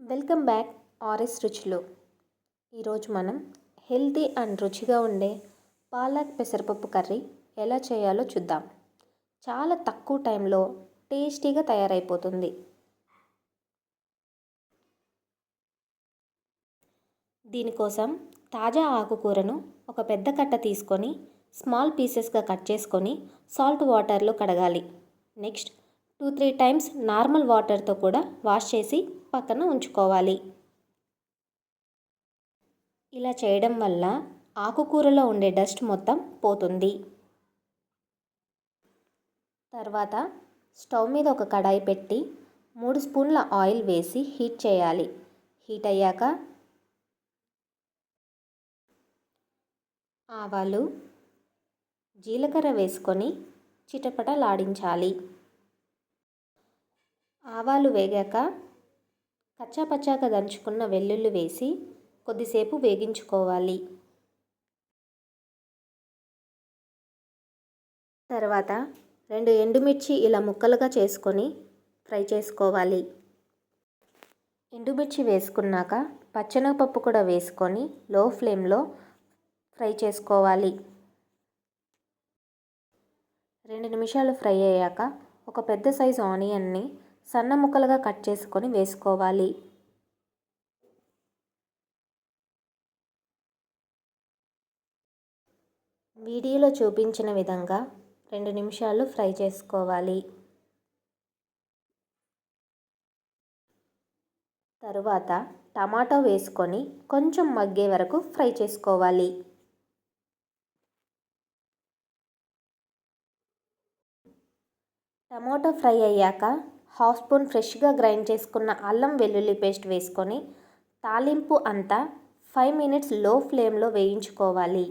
Welcome back RS రుచులు. ఈరోజు మనం హెల్తీ అండ్ రుచిగా ఉండే పాలక్ పెసరపప్పు కర్రీ ఎలా చేయాలో చూద్దాం. చాలా తక్కువ టైంలో టేస్టీగా తయారైపోతుంది. దీనికోసం తాజా ఆకుకూరను ఒక పెద్ద కట్ట తీసుకొని స్మాల్ పీసెస్గా కట్ చేసుకొని సాల్ట్ వాటర్లో కడగాలి. Next two three times normal వాటర్తో కూడా వాష్ చేసి పక్కన ఉంచుకోవాలి. ఇలా చేయడం వల్ల ఆకుకూరలో ఉండే డస్ట్ మొత్తం పోతుంది. తర్వాత స్టవ్ మీద ఒక కడాయి పెట్టి మూడు స్పూన్ల ఆయిల్ వేసి హీట్ చేయాలి. హీట్ అయ్యాక ఆవాలు జీలకర్ర వేసుకొని చిటపటలాడించాలి. ఆవాలు వేగాక కచ్చాపచ్చాక దంచుకున్న వెల్లుల్లి వేసి కొద్దిసేపు వేగించుకోవాలి. తర్వాత రెండు ఎండుమిర్చి ఇలా ముక్కలుగా చేసుకొని ఫ్రై చేసుకోవాలి. ఎండుమిర్చి వేసుకున్నాక పచ్చెనగపప్పు కూడా వేసుకొని లో ఫ్లేమ్లో ఫ్రై చేసుకోవాలి. రెండు నిమిషాలు ఫ్రై అయ్యాక ఒక పెద్ద సైజు ఆనియన్ని సన్న ముక్కలుగా కట్ చేసుకొని వేసుకోవాలి. వీడియోలో చూపించిన విధంగా రెండు నిమిషాలు ఫ్రై చేసుకోవాలి. తరువాత టమాటో వేసుకొని కొంచెం మగ్గే వరకు ఫ్రై చేసుకోవాలి. టమాటో ఫ్రై అయ్యాక హాఫ్ స్పూన్ ఫ్రెష్గా గ్రైండ్ చేసుకున్న అల్లం వెల్లుల్లి పేస్ట్ వేసుకొని తాలింపు అంతా ఫైవ్ మినిట్స్లో ఫ్లేమ్లో వేయించుకోవాలి.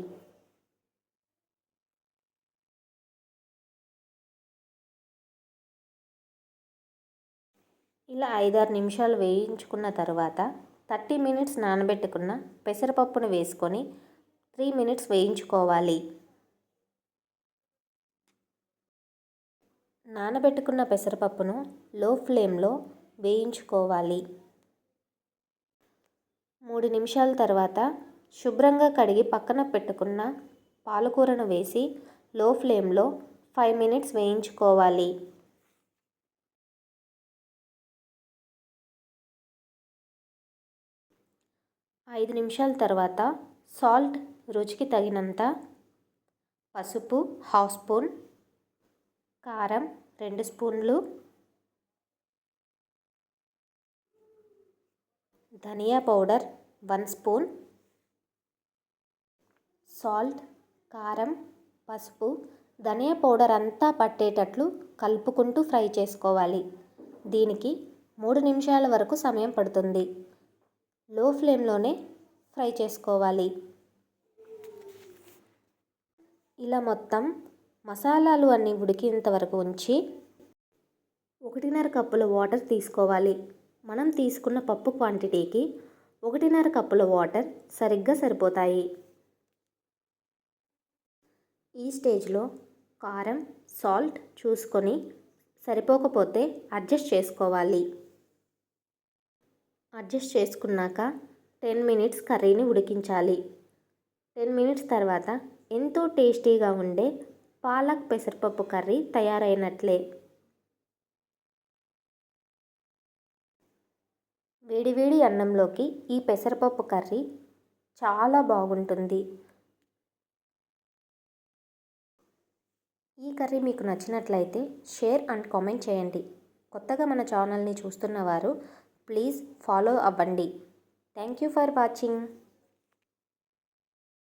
ఇలా ఐదారు నిమిషాలు వేయించుకున్న తర్వాత థర్టీ మినిట్స్ నానబెట్టుకున్న పెసరపప్పును వేసుకొని త్రీ మినిట్స్ వేయించుకోవాలి. నానబెట్టుకున్న పెసరపప్పును లో ఫ్లేమ్లో వేయించుకోవాలి. మూడు నిమిషాల తర్వాత శుభ్రంగా కడిగి పక్కన పెట్టుకున్న పాలకూరను వేసి లో ఫ్లేమ్లో ఫైవ్ మినిట్స్ వేయించుకోవాలి. ఐదు నిమిషాల తర్వాత సాల్ట్ రుచికి తగినంత పసుపు హాఫ్ స్పూన్ కారం రెండు స్పూన్లు. ధనియా పౌడర్ వన్ స్పూన్. సాల్ట్ కారం పసుపు. ధనియా పౌడర్ అంతా పట్టేటట్లు కలుపుకుంటూ ఫ్రై చేసుకోవాలి. దీనికి మూడు నిమిషాల వరకు సమయం పడుతుంది. లో ఫ్లేమ్లోనే ఫ్రై చేసుకోవాలి. ఇలా మొత్తం మసాలాలు అన్నీ ఉడికేంత వరకు ఉంచి ఒకటిన్నర కప్పుల వాటర్ తీసుకోవాలి. మనం తీసుకున్న పప్పు క్వాంటిటీకి ఒకటిన్నర కప్పుల వాటర్ సరిగ్గా సరిపోతాయి. ఈ స్టేజ్లో కారం సాల్ట్ చూసుకొని సరిపోకపోతే అడ్జస్ట్ చేసుకోవాలి. అడ్జస్ట్ చేసుకున్నాక టెన్ మినిట్స్ కర్రీని ఉడికించాలి. టెన్ మినిట్స్ తర్వాత ఎంతో టేస్టీగా ఉండే పాలక్ పెసరపప్పు కర్రీ తయారైనట్లే. వేడివేడి అన్నంలోకి ఈ పెసరపప్పు కర్రీ చాలా బాగుంటుంది. ఈ కర్రీ మీకు నచ్చినట్లయితే షేర్ అండ్ కామెంట్ చేయండి. కొత్తగా మన ఛానల్ని చూస్తున్న వారు ప్లీజ్ ఫాలో అవ్వండి. Thank you for watching.